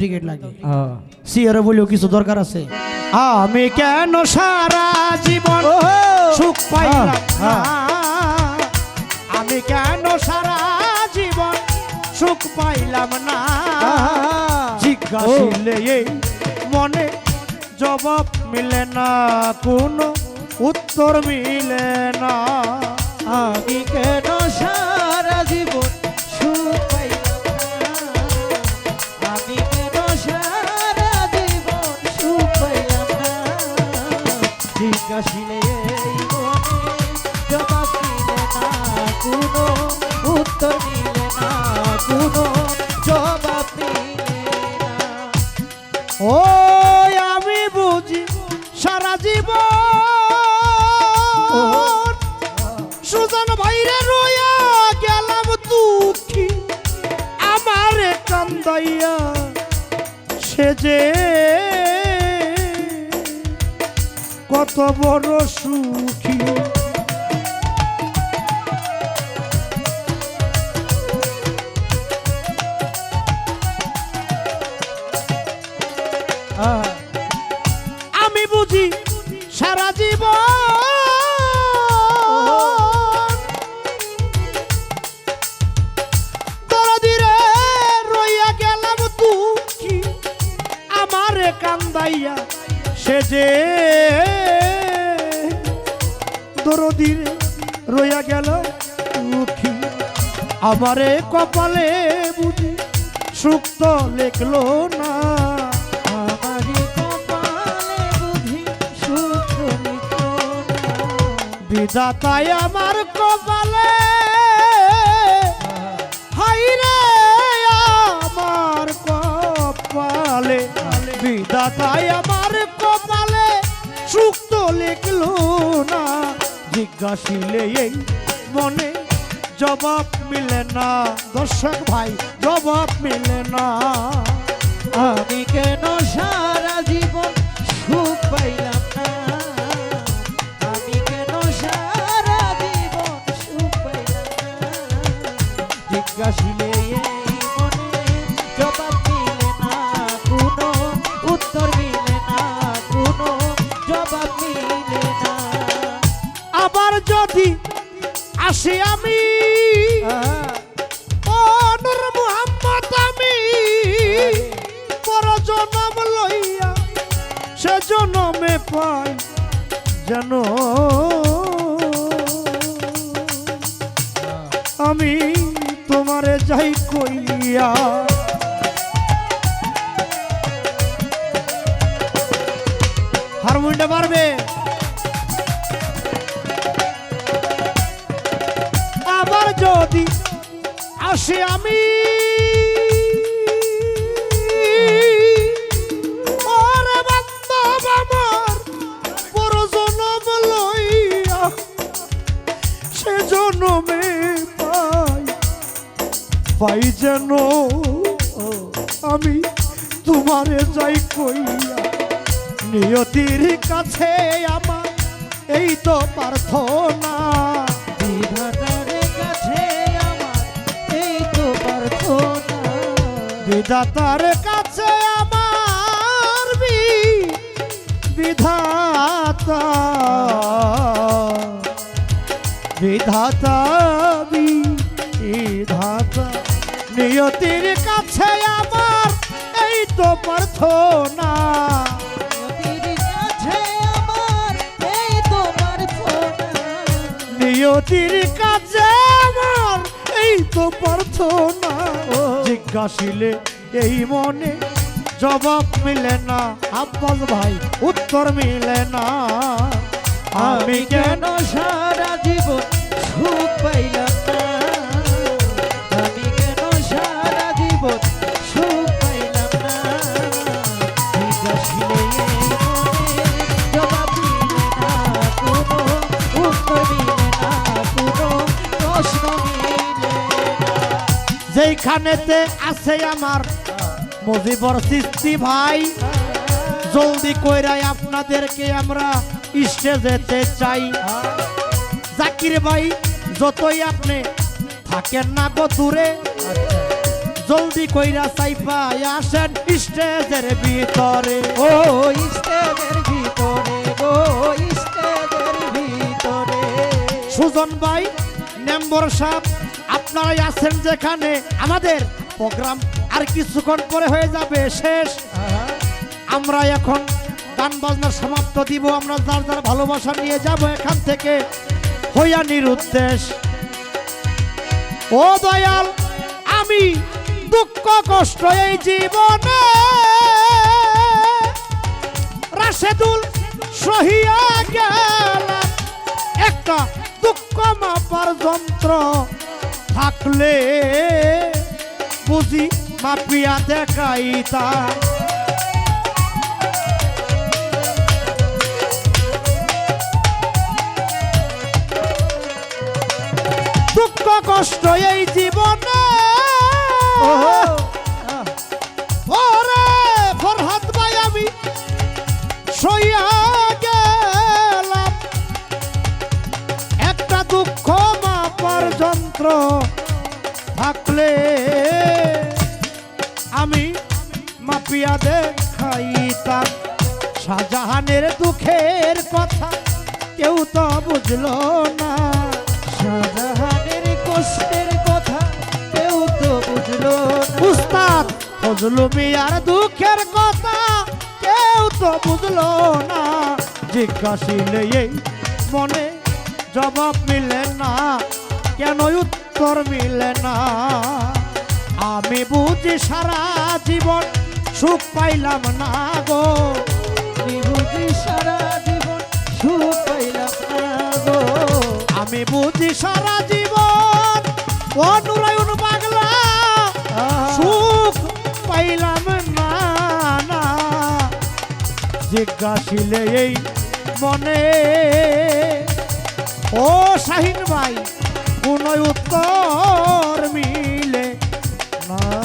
Ticket লাগে। সিয়ারে বলেও কিছু দরকার আছে? আমি কেন সারা জীবন সুখ পাইলাম না? আমি কেন সারা জীবন সুখ পাইলাম না? জিজ্ঞাসিলে এই মনে জবাব মিলে না কোনো উত্তর মিলে না। আমি কেন সারা জীবন ও আমি বুঝি সারা জীবন। সুজন ভাইরে রইয়া গেলাম দুঃখী, আমার কান্দাইয়া সে যে কত বড় সুখী। দরদিরে রইয়া গেল দুঃখী। আমারে কপালে বুঝি সুক্ত লেখলো না। বিধাতায় আমার কপালে হাইরে আমার কপালে। বিধাতায় আমার কপালে সুখ তো লিখলো জিজ্ঞাসিলে এই মনে জবাব মিলে না। দর্শক ভাই জবাব মিলে না। আমি কেন জনম লইয়া সে জনমে পাই যেন। আমি তোমারে যাই কইয়া। হারমোনিয়ামটা পারবে আবার যদি আসে আমি পাই যেন আমি তোমারে যাই কইয়া। নিয়তির কাছে আমার এই তো প্রার্থনা। বিধাতার কাছে আমার এই তো প্রার্থনা। বিধাতার কাছে আমার বি- বিধাতা। বিধাতা বিধাতা। নিয়তির কাছে আমার এই তো প্রার্থনা। নিয়তির কাছে আমার এই তো প্রার্থনা। জিজ্ঞাসিলে এই মনে জবাব মিলে না? আব্বাস ভাই উত্তর মিলে না। আমি কেন সারা জীবন সুখ পাইলাম? যেইখানেতে আছে আমার মজিবর সৃষ্টি ভাই। জলদি কইরাই আপনাদেরকে আমরা স্টেজেতে চাই। জাকির ভাই যতই আপনি থাকেন না গো দূরে জলদি কইরা চাইপাই আসেন স্টেজের ভিতরে। ও স্টেজের ভিতরে গো স্টেজের ভিতরে। সুজন ভাই মেম্বর সাহেব আপনারাই আছেন যেখানে, আমাদের প্রোগ্রাম আর কিছুক্ষণ পরে হয়ে যাবে, শেষ। আমরা এখন গান বাজনার সমাপ্ত দিব, আমরা যার যার ভালোবাসা নিয়ে যাব এখান থেকে। হইয়ানির উদ্দেশ ও দয়াল, আমি দুঃখ, কষ্ট এই জীবনে রাশেদুল সহিয়া গেলাম। একটা দুঃখ মাপার যন্ত্র থাকলে বুঝি মাপিয়া দেখাইতাম দুঃখ কষ্ট এই জীবনে। ওরে ফরহাদ ভাই আমি সইয়া গেলাম। একটা দুঃখ মাপার যন্ত্র থাকলে আমি মাপিয়া দেখাইতাম। শাহজাহানের দুঃখের কথা কেউ তো বুঝলো না। শাহজাহানের কষ্টের কথা কেউ তো বুঝলো। উস্তাদ ফজলু মিয়ার দুঃখের কথা কেউ তো বুঝলো না। জিজ্ঞাসিলে এই মনে জবাব মিলে না। কেন উত্তর মিলে না। আমি বুঝি সারা জীবন সুখ পাইলাম না গো। বুঝি সারা জীবন সুখ পাইলাম না গো। আমি বুঝি সারা জীবন ও নুরায়ন পাগলা সুখ পাইলাম না না। জিজ্ঞাসিলে এই মনে, ও শাহিন ভাই কোন উত্তর মিলে না।